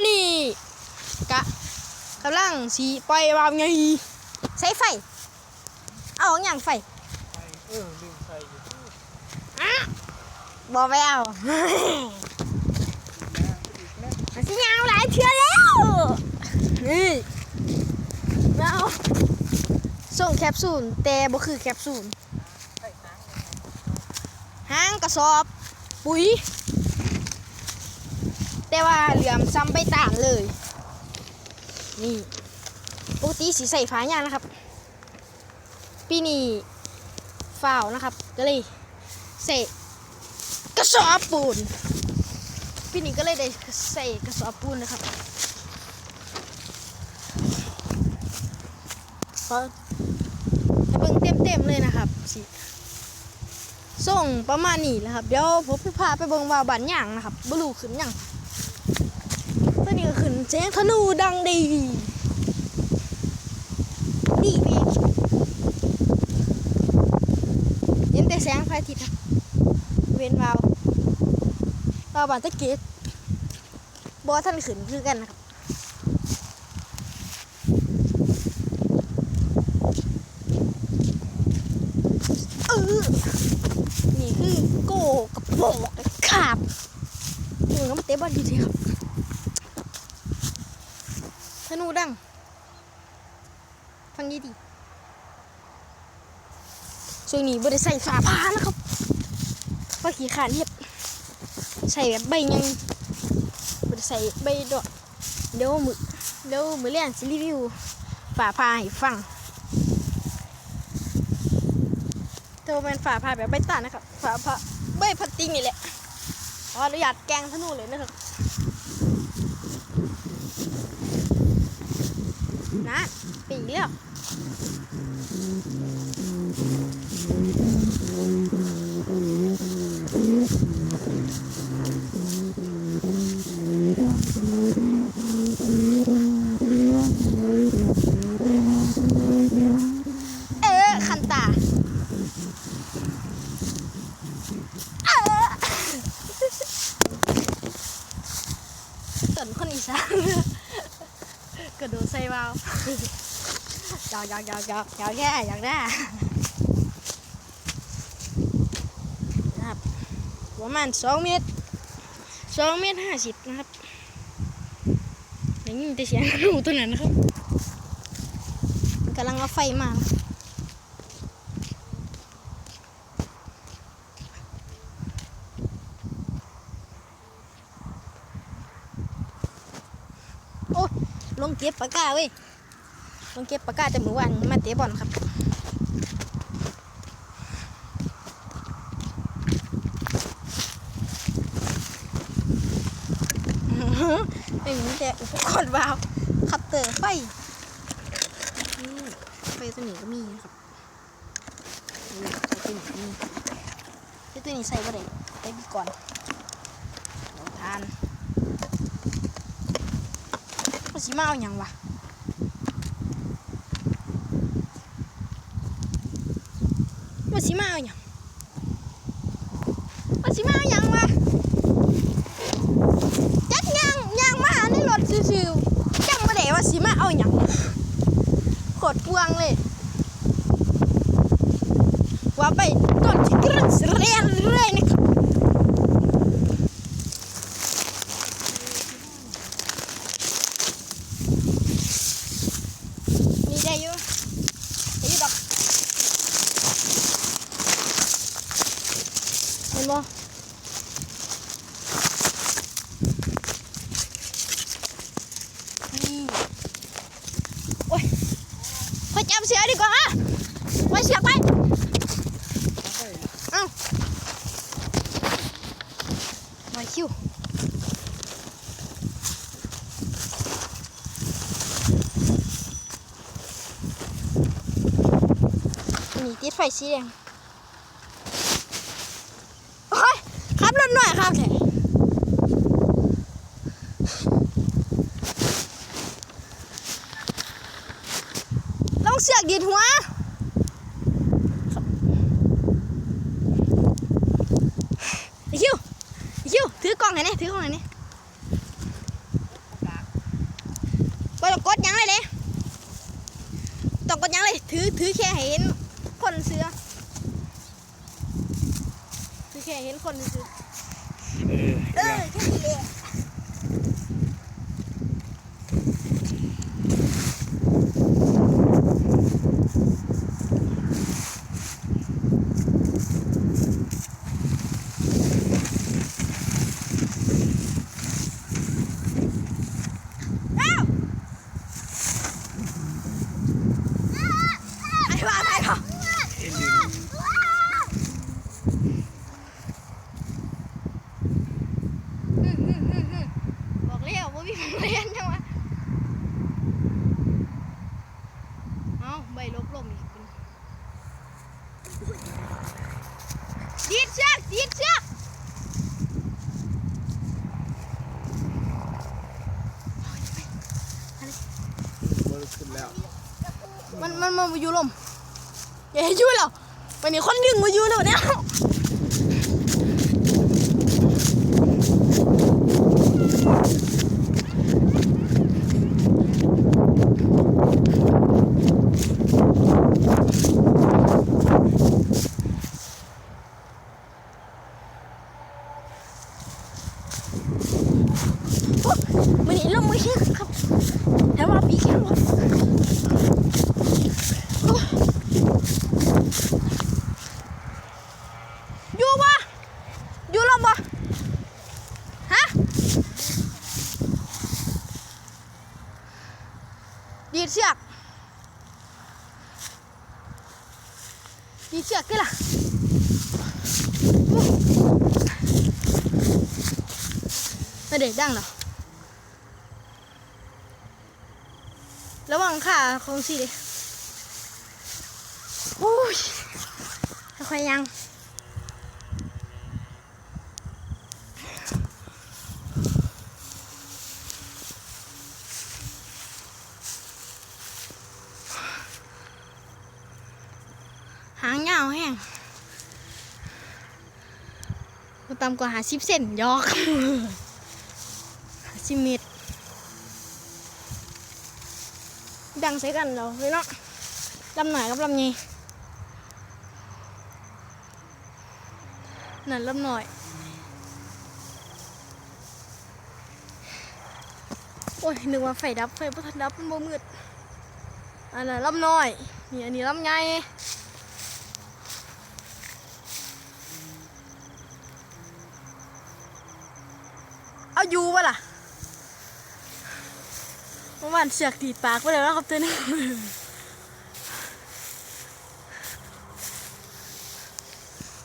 อนนี้กะกำลังสีปล่อยวาวไงใช้ไฟ เอาอย่างไฟเออลืมใส่อยู่บอไปเอามันสิยาวหลายเทื่อแล้ว นี่ไม่เอาส่งแคปซูลแต่บ่คือแคปซูลห้างกระสอบ ปุ๋ย แต่ว่าเหลือมซ้ำไปตามเลย นี่ปกติสีใส่ฟ้ายางนะครับ ปีนี้ฝ่าวนะครับ ก็เลยใส่กระสอบปูนปีนี้ก็เลยได้ใส่กระสอบปูนนะครับขอให้เบิ่งเต็มๆเลยนะครับสิส่งประมาณนี้แหละครับ เดี๋ยวผมจะพาไปเบิ่งว่าบ้านหยางนะครับบลูขึ้นหยัง ตอนนี้ก็ขึ้นแจ้งธนูดังดีดีพี่เห็นแต่แสงไฟอาทิตย์เว้นวาววาบานตะเกียบบอท่านขึ้นคือกันนะครับ เออ นี่คือโกกระโปงกระขาบ ถึงน้ำเลดีเดียวธนูดังฟังดีดีช่วงนี้บริใส่ฝาผ้านะครับเพราะขี้ขานเห็บใส่แบบใบยังบริใส่ใบดอกเดี๋ยวมือเดี๋ยวมือเลี้ยงสิรีวิวฝาผ้าให้ฟังตัวเป็นฝาผ้าแบบใบตาลนะครับฝาผ้าใบพลาสติกนี่แหละ ออนุญาตแกงธนูเลยนะครับนะปีเลี้ยวเออคันตา เออต้นคนอีสาน กระโดดใส่วาว หยอกหยอกหยอกอยอกแย่หยอกได้นะครับประมาณสองเมตรสองเมตรห้าสิบนะครับอย่างนี้มันจะเสียงหนูตัวนั้นนะครับกำลังเอาไฟมาโอ้ลงเก็บปากกาเว้ย ลงเก็บปากกาแต่เมื่อวานมาเตะบอลครับเป็นมีแต่อุปกรณ์วาว คัตเตอร์ไฟนี่ไฟตัวนี้ก็มีนะครับนี่ไฟตัวนี้ก็มีไฟตัวนี้ใส่บ่ได้ใส่ดีก่อนเดี๋ยวทานมันสิมาเอาหยังวะ ว่าสิมาเอาหยังว่าสิมาเอาหยังวะจักยางยางมาในรถซิวๆจังบ่ได้ว่าสิมาเอาหยังโคตรกวางเลยว่าไปต้นที่กระเรียนเรื่อยนะครับนี่ได้อยู่ได้อยู่ดอก เห็นบ่นี่โอ้ยไปจับเสือดีกว่าไปเสือไป เอ้า มาคิวนี่ติดไฟสีแดงโอ้ยขับรถหน่อยครับแข นี้บ่ต้องกดยังเลยเลยต้องกดยังเลยถือถือแค่เห็นคนเสือถือแค่เห็นคนเสือ มาอยู่ลมอย่าให้อยู่แล้ววันนี้คนดึงมาอยู่แล้วเนี่ยวันนี้ลมไม่ใช่ครับแต่ว่าปีแค่ว่า อยู่ปะอยู่ลมปะฮะ ดีด เชือกดีเชือกกี่ล่ะไม่ได้ดังหรอระวังขาของสิดิโอ้ยค่อยยัง หางยาวแห้งบ่ ต่ำกว่าหาสิบเซนยอกหาสิเมตร ดังใส่กันเราเลยเนาะลำหน่อยกับลำใหญ่นั่นลำหน่อย โอ้ยนึกว่าไฟดับไฟบ่ทันดับมันบ่มืดอันนั้นลำน้อย นี่อันนี้ลำใหญ่เอาอยู่ปะล่ะ อ่อวานเสือกตีปากไปแล้วนะครับเต้น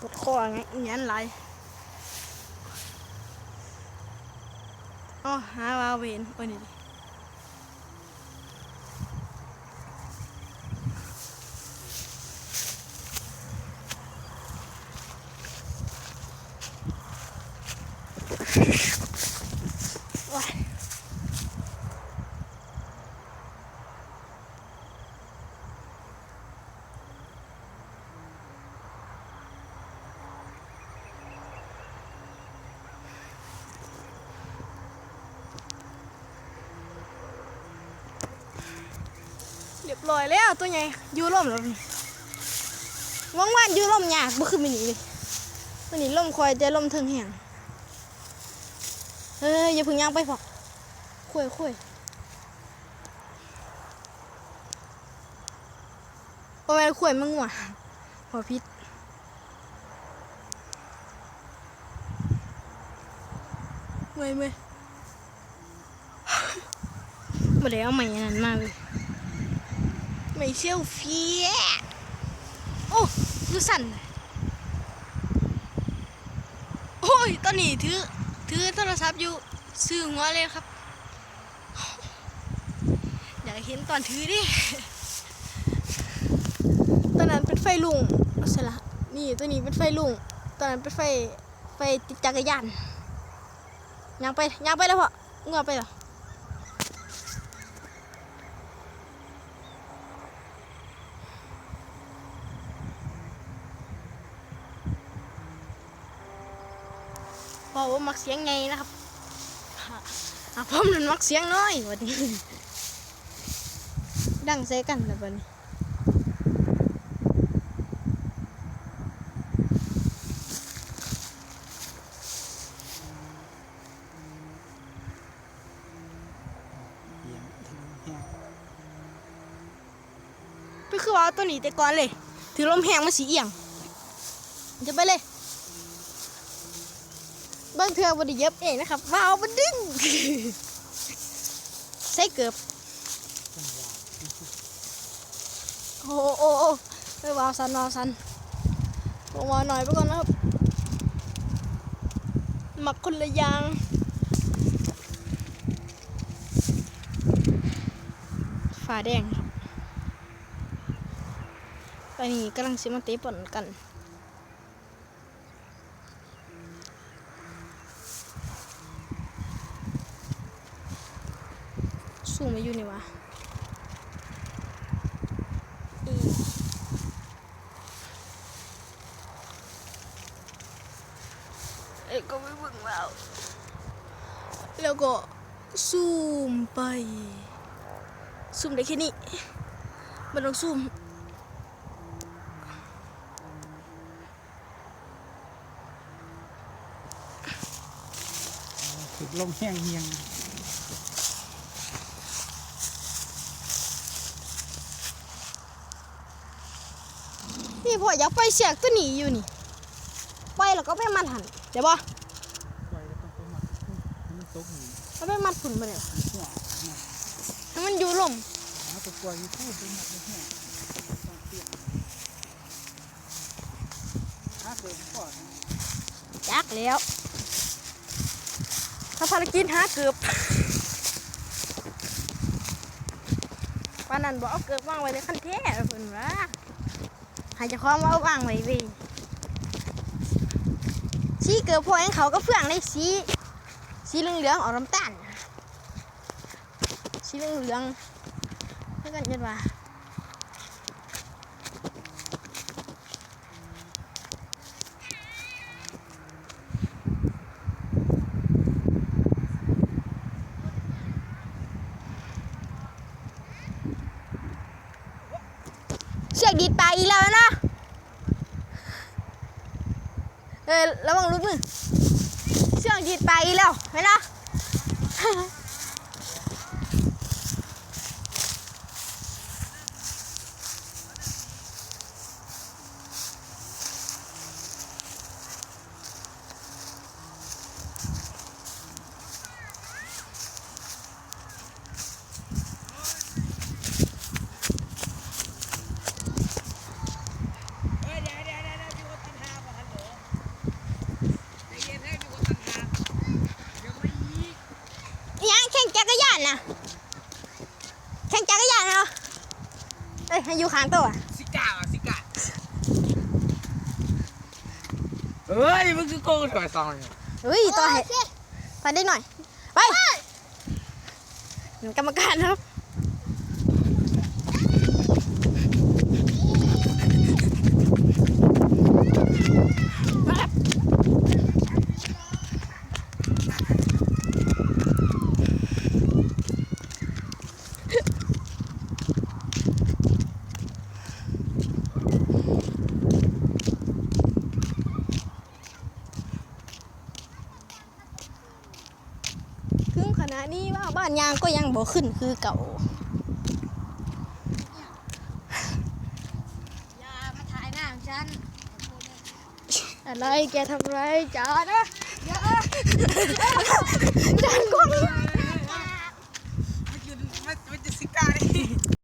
กดคอไงเงี้ยไรอ๋อหาวาเวนโอ้นี่ เรียบร้อยแล้วตัวใหญ่ยูร่มแล้วว่างว่านยูร่มยากบ่คือมันนี่เลยตัวนี้ร่มคอยแต่ร่มเทิงแห้งเฮ้ยอย่าพึ่งย่างไปพอกคุยคุยโอ้ยคุยมึงว่ะหัวพิษเมื่อยเมื่อยมาได้เอาใหม่อันนั้นมาเลย ไม่เชี่ยวเฟียโอ้ดูสั่นโอ้ยตอนนี้ถือถือโทรศัพท์อยู่ซื้อหัวเลยครับ อยากเห็นตอนถือดิตอนนั้นเป็นไฟลุงเสร็จละนี่ตัวนี้เป็นไฟลุงตอนนั้นเป็นไฟไฟติดจักรยานยังไปยังไปแล้วพอเงือไปเหรอ อว่ามักเสียงไงนะครับอะผมนั่นมักเสียงน้อยวันนี้ดังใส่กันแล้วบัดนี้เอียงถึงแห้งไปคือว่าเอาตัวนี้แต่ก่อนเลย ถือลมแห้งมาสีเอียง จะไปเลย บางเทือบไดีเย็บเองนะครับว้าวมันดึงใส่เกือบโอ้โอ้โอ้ไปวาวสันวาวสันลงวาหน่อยไปก่อนนะครับหมักคนละยางฝาแดงครับตอนนี้กำลังซิมาเตะบอลกัน สู้มาอยู่นี่วะเอ้ยก็ไม่เบิ่งแล้วแล้วก็ซูมไป ซูมได้แค่นี้ มันต้องซูมถึงลมแห้งเฮียง พ่ออยากไปเสียกตัวนี้อยู่นี่ ไปแล้วก็ไปมัดหันเดี๋ยวบ่ปแล้วต้องไปมักให้มันตกหนีเอาไปมัดผุนไปเลยหัวให้มันอยู่ลมยักเลยแห้งต้องเปลี่ยนหาเกิดก่อนจักแล้ว ถ้าภารกิจหาเกือบปานนั้นบอกเอาเกือบวางไว้ในคันแท้เพิ่นว่าใหายจะคล้องว่าว่างไว้เว้ยสีเกือบพอเองเขาก็เฟื่องเลยสีสีเหลืองเหลืองออกน้ำตาลสีเหลืองๆแล้วกันยันว่า เชื อกดีดปลาอีกแล้วนะเออระวังรุดมือเชื่องจีดปลาอีกแล้วเห็นนะ เฮ้ยเดี๋ยวเดี๋ยวเดี๋ยวมีคนตันหาป่ะฮัลโหลใจเย็นให้มีคนตันหาเดี๋ยวไม่ยี อิหยังแข่งจักรยานนะแข่งจักรยานเนาะเอ้ยให้อยู่ข้างตัว สิกาอะสิกา เฮ้ยมึงคือโกงถอยซองเนี่ยเฮ้ยต่อให้ไปได้หน่อย ไปกรรมการครับ ถึงขณะนี้ว่าบ้านยางก็ยังบ่ขึ้นคือเก่าอย่ามาถ่ายหน้าของฉัน อะไรแกทำไรจ้านะอย่า